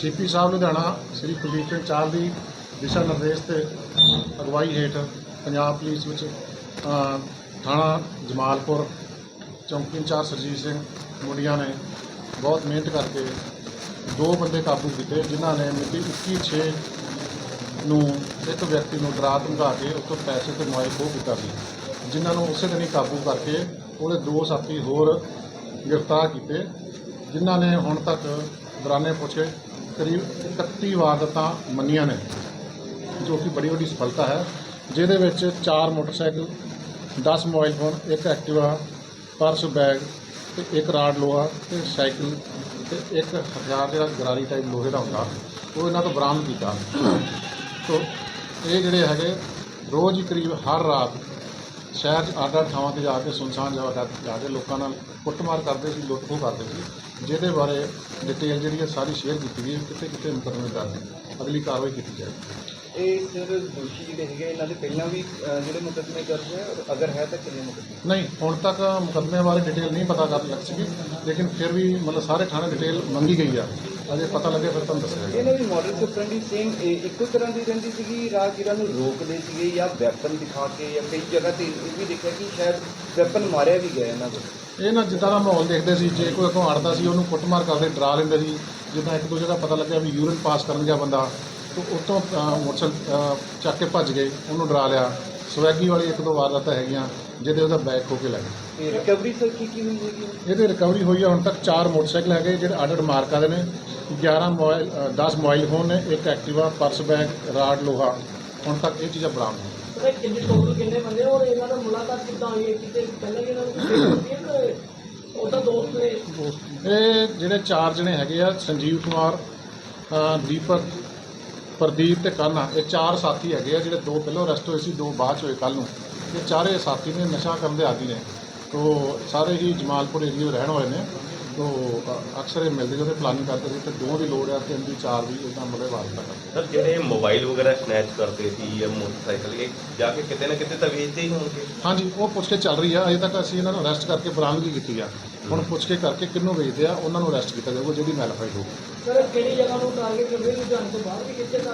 CP ਸਾਹਿਬ ਲੁਧਿਆਣਾ, ਸ੍ਰੀ ਕੁਲਦੀਪ ਸਿੰਘ ਚਾਲ ਦੀ ਦਿਸ਼ਾ ਨਿਰਦੇਸ਼ ਤੇ ਅਗਵਾਈ ਹੇਠ ਪੰਜਾਬ ਪੁਲਿਸ ਵਿੱਚ ਥਾਣਾ ਜਮਾਲਪੁਰ, ਚੌਂਕੀ ਇੰਚਾਰਜ ਸਰਜੀਤ ਸਿੰਘ ਮੁੰਡੀਆਂ ਨੇ ਬਹੁਤ ਮਿਹਨਤ ਕਰਕੇ ਦੋ ਬੰਦੇ ਕਾਬੂ ਕੀਤੇ, ਜਿਨ੍ਹਾਂ ਨੇ ਮਿਤੀ 21/6 ਨੂੰ ਇੱਕ ਵਿਅਕਤੀ ਨੂੰ ਡਰਾ ਧਮਕਾ ਕੇ ਉਸ ਤੋਂ ਪੈਸੇ ਤੇ ਮੋਬਾਈਲ ਖੋਹ ਕੀਤਾ ਸੀ, ਜਿਨ੍ਹਾਂ ਨੂੰ ਉਸੇ ਦਿਨ ਹੀ ਕਾਬੂ ਕਰਕੇ ਉਹਦੇ ਦੋ ਸਾਥੀ ਹੋਰ ਗ੍ਰਿਫਤਾਰ ਕੀਤੇ, ਜਿਨ੍ਹਾਂ ਨੇ ਹੁਣ ਤੱਕ ਦੌਰਾਨੇ ਪੁੱਛੇ ਕਰੀਬ 31 ਵਾਰਦਾਤਾਂ ਮੰਨੀਆਂ ਨੇ, ਜੋ ਕਿ ਬੜੀ ਵੱਡੀ ਸਫਲਤਾ ਹੈ, ਜਿਹਦੇ ਵਿੱਚ ਚਾਰ ਮੋਟਰਸਾਈਕਲ 10 ਮੋਬਾਈਲ ਫੋਨ, ਇੱਕ ਐਕਟਿਵਾ, ਪਰਸ ਬੈਗ ਤੇ ਇੱਕ ਰਾਡ ਲੋਹਾ ਤੇ ਸਾਈਕਲ ਤੇ ਇੱਕ ਹਥਿਆਰ ਜਿਹੜਾ ਗਰਾਰੀ ਟਾਈਪ ਲੋਹੇ ਦਾ ਹੁੰਦਾ, ਉਹ ਇਹਨਾਂ ਤੋਂ ਬਰਾਮਦ ਕੀਤਾ। ਤੋ ਇਹ ਜਿਹੜੇ ਹੈਗੇ, ਰੋਜ਼ ਹੀ ਕਰੀਬ ਹਰ ਰਾਤ ਸ਼ਹਿਰ 'ਚ ਅੱਡ ਅੱਡ ਥਾਵਾਂ ਤੇ ਜਾ ਕੇ ਸੁਨਸਾਨ ਜਗ੍ਹਾ ਤੇ ਜਾ ਕੇ ਲੋਕਾਂ ਨਾਲ ਕੁੱਟਮਾਰ ਕਰਦੇ ਸੀ ਲੁੱਟ ਖੋਹ ਕਰਦੇ ਸੀ। ਜਿਹਦੇ ਬਾਰੇ ਡਿਟੇਲ ਜਿਹੜੀ ਹੈ ਸਾਰੀ ਸ਼ੇਅਰ ਕੀਤੀ ਗਈ ਕਿਤੇ ਕਿਤੇ ਮੁਕੱਦਮੇ ਦਰਜ ਨੇ ਅਗਲੀ ਕਾਰਵਾਈ ਕੀਤੀ ਜਾਏਗੀ। ਇਹ ਸਰ ਦੋਸ਼ੀ ਜਿਹੜੇ ਹੈਗੇ ਇਹਨਾਂ ਦੇ ਪਹਿਲਾਂ ਵੀ ਅਹ, ਜਿਹੜੇ ਮੁਕੱਦਮੇ ਦਰਜ ਹੈ ਔਰ ਅਗਰ ਹੈ ਤਾਂ ਕਿੰਨੇ ਮੁਕੱਦਮੇ? ਨਹੀਂ ਹੁਣ ਤੱਕ ਮੁਕੱਦਮੇ ਬਾਰੇ ਡਿਟੇਲ ਨਹੀਂ ਪਤਾ ਕਰ ਲੱਗ ਸਕੀ ਲੇਕਿਨ ਫਿਰ ਵੀ ਮਤਲਬ ਸਾਰੇ ਥਾਣੇ ਡਿਟੇਲ ਮੰਗੀ ਗਈ ਆ। ਅਜੇ ਪਤਾ ਲੱਗੇ ਫਿਰ ਤੁਹਾਨੂੰ ਦੱਸਿਆ ਇਹਨਾਂ ਦੀ ਮਾਡਲ ਸੁਪਰੈਂਡੀ ਸੇਮ ਇੱਕੋ ਤਰ੍ਹਾਂ ਦੀ ਰਹਿੰਦੀ ਸੀਗੀ ਰਾਹਗੀਰਾਂ ਨੂੰ ਰੋਕਦੇ ਸੀਗੇ ਜਾਂ ਵੈਪਨ ਦਿਖਾ ਕੇ ਜਾਂ ਕਈ ਜਗ੍ਹਾ ਤੇ ਇਹ ਵੀ ਦੇਖਿਆ ਕਿ ਸ਼ਾਇਦ ਵੈਪਨ ਮਾਰਿਆ ਵੀ ਗਿਆ ਇਹਨਾਂ ਕੋਲ। ਇਹ ਨਾ ਜਿੱਦਾਂ ਦਾ ਮਾਹੌਲ ਦੇਖਦੇ ਸੀ ਜੇ ਕੋਈ ਅੱਗੋਂ ਅੜਦਾ ਸੀ ਉਹਨੂੰ ਕੁੱਟਮਾਰ ਕਰਦੇ ਡਰਾ ਲੈਂਦੇ ਸੀ। ਜਿੱਦਾਂ ਇੱਕ ਦੋ ਜਗ੍ਹਾ ਪਤਾ ਲੱਗਿਆ ਵੀ ਯੂਰਿਨ ਪਾਸ ਕਰਨ ਗਿਆ ਬੰਦਾ ਤਾਂ ਅਹ, ਮੋਟਰਸਾਈਕਲ ਚੱਕ ਕੇ ਭੱਜ ਗਏ ਉਹਨੂੰ ਡਰਾ ਲਿਆ। ਸਵੈਗੀ ਵਾਲੀ ਇੱਕ ਦੋ ਵਾਰਦਾਤਾਂ ਹੈਗੀਆਂ ਜਿਹਦੇ ਉਹਦਾ ਬੈਗ ਖੋ ਕੇ ਲੈ ਗਏ ਤੇ ਰਿਕਵਰੀ ਸਰ ਕੀ ਕੀ ਹੋਈ ਹੈਗੀ ਇਹਦੇ ਰਿਕਵਰੀ ਹੋਈ ਆ ਹੁਣ ਤੱਕ ਚਾਰ ਮੋਟਰਸਾਈਕਲ ਹੈਗੇ ਜਿਹੜੇ ਅੱਡ ਮਾਰਕਾਂ ਦੇ ਨੇ। 11 ਮੋਬਾਈਲ ਅ, 10 ਮੋਬਾਈਲ ਫੋਨ ਨੇ ਇੱਕ ਐਕਟਿਵਾ ਪਰਸ ਬੈਗ ਰਾਡ ਲੋਹਾ। ਹੁਣ ਤੱਕ ਇਹ ਚੀਜ਼ਾਂ ਬਰਾਮਦ ਹੋਈਆਂ। ਪਤਾ ਕਿੰਨੇ ਟੋਟਲ ਕਿੰਨੇ ਬੰਦੇ ਔਰ ਇਹਨਾਂ ਦਾ ਮੁਲਾਕਾਤ ਕਿੱਦਾਂ ਹੋਈ? ਹੈ ਕਿਤੇ ਪਹਿਲਾਂ ਵੀ ਇਹਨਾਂ ਨੂੰ ਕੋਈ ਹੁੰਦੀ ਹੈ ਕਿ ਉਹਦਾ ਦੋਸਤ ਨੇ? ਇਹ ਜਿਹੜੇ ਚਾਰ ਜਣੇ ਹੈਗੇ ਆ ਸੰਜੀਵ ਕੁਮਾਰ ਅ, ਦੀਪਕ ਪ੍ਰਦੀਪ ਤੇ ਕਾਨਾ, ਇਹ ਚਾਰ ਸਾਥੀ ਹੈਗੇ ਆ ਜਿਹੜੇ ਦੋ ਪਹਿਲਾਂ ਅਰੈਸਟ ਹੋਏ ਸੀ, ਦੋ ਬਾਅਦ 'ਚ ਹੋਏ ਕੱਲ ਨੂੰ। ਇਹ ਚਾਰੇ ਸਾਥੀ ਨੇ ਨਸ਼ਾ ਕਰਨ ਦੇ ਆਦੀ ਨੇ। ਤੋ ਸਾਰੇ ਹੀ ਜਮਾਲਪੁਰ ਏਰੀਏ ਰਹਿਣ ਵਾਲੇ ਨੇ। ਤੋ ਅਕਸਰ ਇਹ ਮਿਲਦੇ ਜਦੋਂ ਪਲਾਨਿੰਗ ਕਰਦੇ ਸੀ ਤੇ ਦੋ ਦੀ ਲੋੜ ਆ ਤਿੰਨ ਦੀ ਚਾਰ ਦੀ ਇਦਾਂ ਮਤਲਬ ਵਾਰਤਾ ਕਰਦੇ ਸਰ ਜਿਹੜੇ ਮੋਬਾਈਲ ਵਗੈਰਾ ਸਨੈਚ ਕਰਦੇ ਸੀ ਜਾਂ ਮੋਟਰਸਾਈਕਲ ਇਹ ਜਾ ਕੇ ਕਿਤੇ ਨਾ ਕਿਤੇ ਤਾਂ ਵੇਚਦੇ ਹੀ ਹੋਣਗੇ। ਹਾਂਜੀ ਉਹ ਪੁੱਛ ਕੇ ਚੱਲ ਰਹੀ ਆ ਅਜੇ ਤੱਕ ਅਸੀਂ ਇਹਨਾਂ ਨੂੰ ਅਰੈਸਟ ਕਰਕੇ ਬਰਾਮਦਗੀ ਕੀਤੀ ਆ। ਹੁਣ ਪੁੱਛ ਕੇ ਕਰਕੇ ਕਿੰਨੂੰ ਵੇਚਦੇ ਆ ਉਹਨਾਂ ਨੂੰ ਅਰੈਸਟ ਕੀਤਾ ਜਾਊਗਾ ਜਿਹਦੀ ਮੈਲਫਾਈਡ ਹੋਊ। ਸਰ ਕਿਹੜੀ ਜਗ੍ਹਾ ਨੂੰ ਟਾਰਗੇਟ ਕਰਦੇ ਲੁਧਿਆਣੇ ਤੋਂ ਬਾਹਰ ਵੀ ਕਿੱਥੇ ਤੇ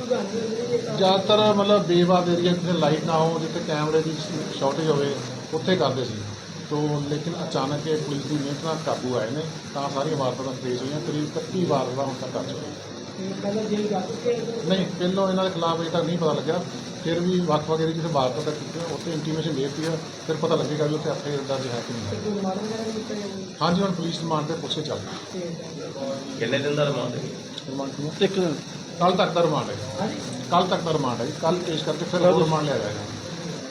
ਲੁਧਿਆਣੇ? ਜ਼ਿਆਦਾਤਰ ਮਤਲਬ ਬੇਵਾਦ ਏਰੀਆ ਜਿੱਥੇ ਲਾਈਟ ਨਾ ਹੋ ਜਿੱਥੇ ਕੈਮਰੇ ਦੀ ਸ਼ਾਰਟੇਜ ਹੋਵੇ ਉੱਥੇ ਕਰਦੇ ਸੀ। ਤੋ ਲੇਕਿਨ ਅਚਾਨਕ ਇਹ ਪੁਲਿਸ ਦੀ ਮਿਹਨਤ ਨਾਲ ਕਾਬੂ ਆਏ ਨੇ ਤਾਂ ਸਾਰੀਆਂ ਵਾਰਦਾਤਾਂ ਟ੍ਰੇਸ ਹੋਈਆਂ ਕਰੀਬ 31 ਵਾਰਦਾਤਾਂ ਹੁਣ ਤੱਕ ਕਰ ਚੁੱਕੇ ਤੇ ਹੈ। ਨਹੀਂ ਪਹਿਲੋਂ ਇਹਨਾਂ ਦੇ ਖਿਲਾਫ ਅਜੇ ਤੱਕ ਨਹੀਂ ਪਤਾ ਲੱਗਿਆ ਫਿਰ ਵੀ ਵੱਖ-ਵੱਖ ਏਰੀਆ ਜਿੱਥੇ ਵਾਰਦਾਤਾਂ ਕੀਤੀਆਂ ਉੱਥੇ ਇੰਟੀਮੇਸ਼ਨ ਦੇਤੀ ਆ ਫਿਰ ਪਤਾ ਲੱਗੇਗਾ ਵੀ ਉੱਥੇ ਐਫਆਈਆਰ ਦਰਜ ਹੈ ਕਿ ਨਹੀਂ ਤੇ ਹਾਂਜੀ ਹੁਣ ਪੁਲਿਸ ਰਿਮਾਂਡ ਤੇ ਪੁੱਛੇ ਚੱਲ ਤੇ ਕਿੰਨੇ ਦਿਨ ਦਾ ਰਿਮਾਂਡ ਹੈ? ਰਿਮਾਂਡ ਇੱਕ ਕੱਲ ਤੱਕ ਦਾ ਰਿਮਾਂਡ ਹੈ। ਹਾਂਜੀ। ਕੱਲ ਤੱਕ ਦਾ ਰਿਮਾਂਡ ਹੈ ਕੱਲ ਪੇਸ਼ ਕਰਕੇ ਫਿਰ ਹੋਰ ਰਿਮਾਂਡ ਲਿਆ ਜਾਏਗਾ।